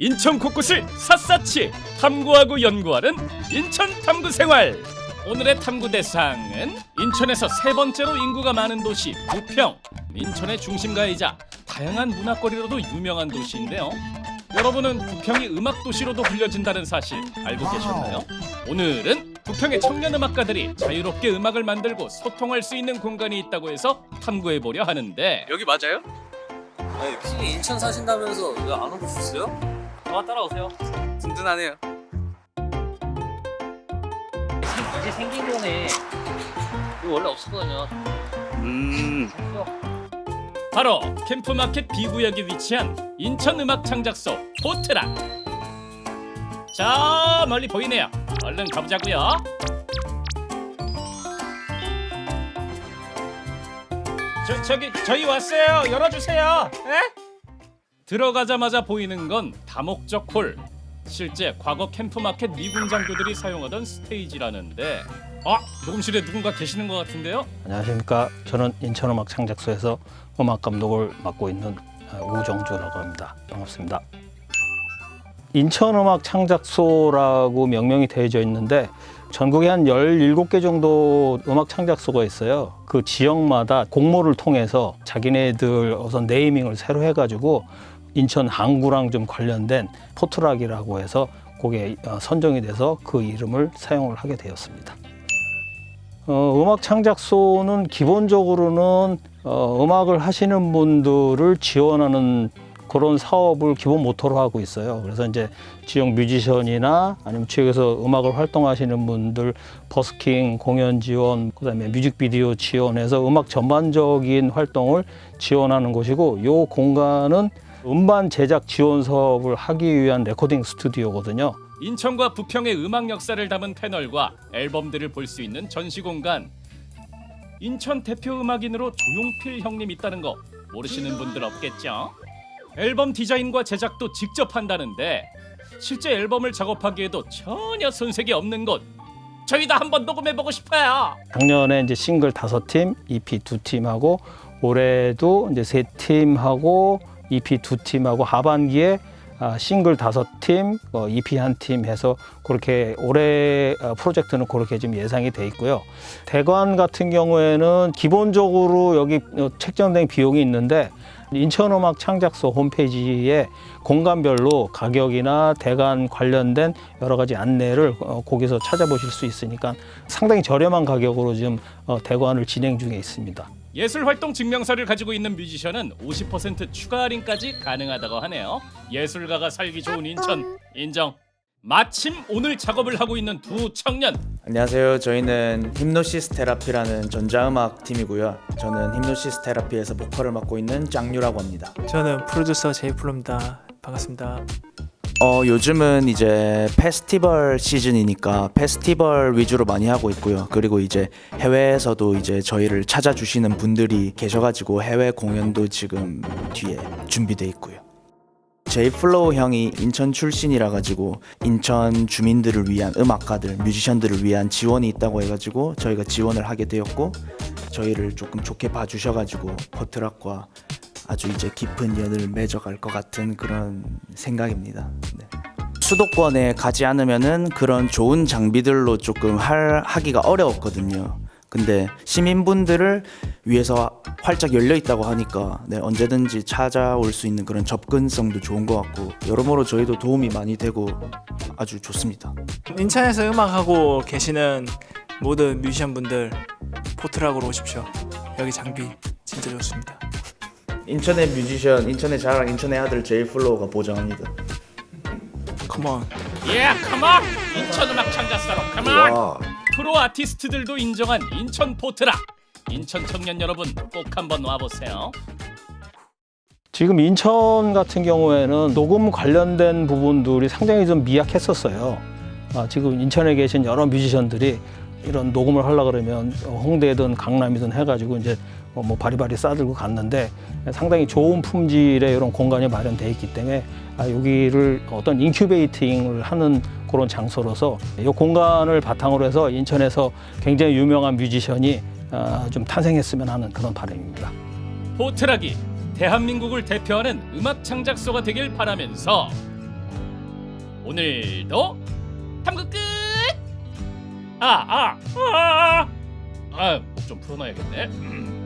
인천 곳곳을 샅샅이 탐구하고 연구하는 인천 탐구 생활. 오늘의 탐구 대상은 인천에서 세 번째로 인구가 많은 도시 부평. 인천의 중심가이자 다양한 문화거리로도 유명한 도시인데요. 여러분은 부평이 음악 도시로도 불려진다는 사실 알고 계셨나요? 오늘은 부평의 청년 음악가들이 자유롭게 음악을 만들고 소통할 수 있는 공간이 있다고 해서 탐구해 보려 하는데 여기 맞아요? 아니 피 인천 사신다면서 왜 안 오셨어요? 저와 따라오세요. 든든하네요. 이제 생긴 거네. 이거 원래 없었거든요. 음. 바로 캠프마켓 B구역에 위치한 인천 음악 창작소 포트라. 저 멀리 보이네요. 얼른 가보자고요. 저 저기 저희 왔어요. 열어주세요. 에? 들어가자마자 보이는 건 다목적 홀. 실제 과거 캠프마켓 미군 장교들이 사용하던 스테이지라는데. 아 녹음실에 누군가 계시는 것 같은데요? 안녕하십니까. 저는 인천음악 창작소에서 음악 감독을 맡고 있는 어, 우정주라고 합니다. 반갑습니다. 인천음악 창작소라고 명명이 되어져 있는데 전국에 한 17개 정도 음악 창작소가 있어요. 그 지역마다 공모를 통해서 자기네들 어선 네이밍을 새로 해가지고 인천 항구랑 좀 관련된 포트락이라고 해서 그게 어, 선정이 돼서 그 이름을 사용을 하게 되었습니다. 어, 음악 창작소는 기본적으로는 어, 음악을 하시는 분들을 지원하는 그런 사업을 기본 모토로 하고 있어요. 그래서 이제 지역 뮤지션이나 아니면 지역에서 음악을 활동하시는 분들 버스킹, 공연 지원, 그다음에 뮤직비디오 지원해서 음악 전반적인 활동을 지원하는 곳이고 요 공간은 음반 제작 지원 사업을 하기 위한 레코딩 스튜디오거든요. 인천과 부평의 음악 역사를 담은 패널과 앨범들을 볼 수 있는 전시 공간. 인천 대표 음악인으로 조용필 형님 있다는 거 모르시는 분들 없겠죠? 앨범 디자인과 제작도 직접 한다는데 실제 앨범을 작업하기에도 전혀 손색이 없는 곳. 저희도 한번 녹음해 보고 싶어요. 작년에 이제 싱글 다섯 팀, EP 두 팀하고 올해도 이제 세 팀하고 EP 두 팀하고 하반기에 아, 싱글 다섯 팀, 어, EP 한 팀 해서 그렇게 올해 어, 프로젝트는 그렇게 지금 예상이 돼 있고요. 대관 같은 경우에는 기본적으로 여기 어, 책정된 비용이 있는데 인천음악 창작소 홈페이지에 공간별로 가격이나 대관 관련된 여러 가지 안내를 어, 거기서 찾아보실 수 있으니까 상당히 저렴한 가격으로 지금 어, 대관을 진행 중에 있습니다. 예술 활동 증명서를 가지고 있는 뮤지션은 50% 추가 할인까지 가능하다고 하네요. 예술가가 살기 좋은 인천 인정. 마침 오늘 작업을 하고 있는 두 청년 안녕하세요. 저희는 힙노시스 테라피라는 전자음악 팀이고요. 저는 힙노시스 테라피에서 보컬을 맡고 있는 짱유라고 합니다. 저는 프로듀서 제이플로입니다. 반갑습니다. 어, 요즘은 이제 페스티벌 시즌이니까 페스티벌 위주로 많이 하고 있고요. 그리고 이제 해외에서도 이제 저희를 찾아주시는 분들이 계셔가지고 해외 공연도 지금 뒤에 준비돼 있고요. 제이플로우 형이 인천 출신이라 가지고 인천 주민들을 위한 음악가들, 뮤지션들을 위한 지원이 있다고 해가지고 저희가 지원을 하게 되었고 저희를 조금 좋게 봐주셔가지고 포트락과 아주 이제 깊은 연을 맺어갈 것 같은 그런 생각입니다. 네. 수도권에 가지 않으면은 그런 좋은 장비들로 조금 할, 하기가 어려웠거든요. 근데 시민분들을 위해서 활짝 열려 있다고 하니까 네, 언제든지 찾아올 수 있는 그런 접근성도 좋은 것 같고 여러모로 저희도 도움이 많이 되고 아주 좋습니다. 인천에서 음악하고 계시는 모든 뮤지션 분들 포트락으로 오십시오. 여기 장비 진짜 좋습니다. 인천의 뮤지션, 인천의 자랑, 인천의 아들 제이플로우가 보장합니다. 컴온. 예, 컴온! 인천 음악 창작사로 컴온! 프로 아티스트들도 인정한 인천 포트라. 인천 청년 여러분 꼭 한번 와보세요. 지금 인천 같은 경우에는 녹음 관련된 부분들이 상당히 좀 미약했었어요. 아, 지금 인천에 계신 여러 뮤지션들이 이런 녹음을 하려 그러면 홍대든 강남이든 해가지고 이제 어, 뭐 바리바리 싸들고 갔는데 상당히 좋은 품질의 이런 공간이 마련돼 있기 때문에 아, 여기를 어떤 인큐베이팅을 하는 그런 장소로서 이 공간을 바탕으로 해서 인천에서 굉장히 유명한 뮤지션이 아, 좀 탄생했으면 하는 그런 바람입니다. 포트락이 대한민국을 대표하는 음악 창작소가 되길 바라면서 오늘도 탐구 끝. 아, 아, 아, 아, 목좀 풀어놔야겠네. 음.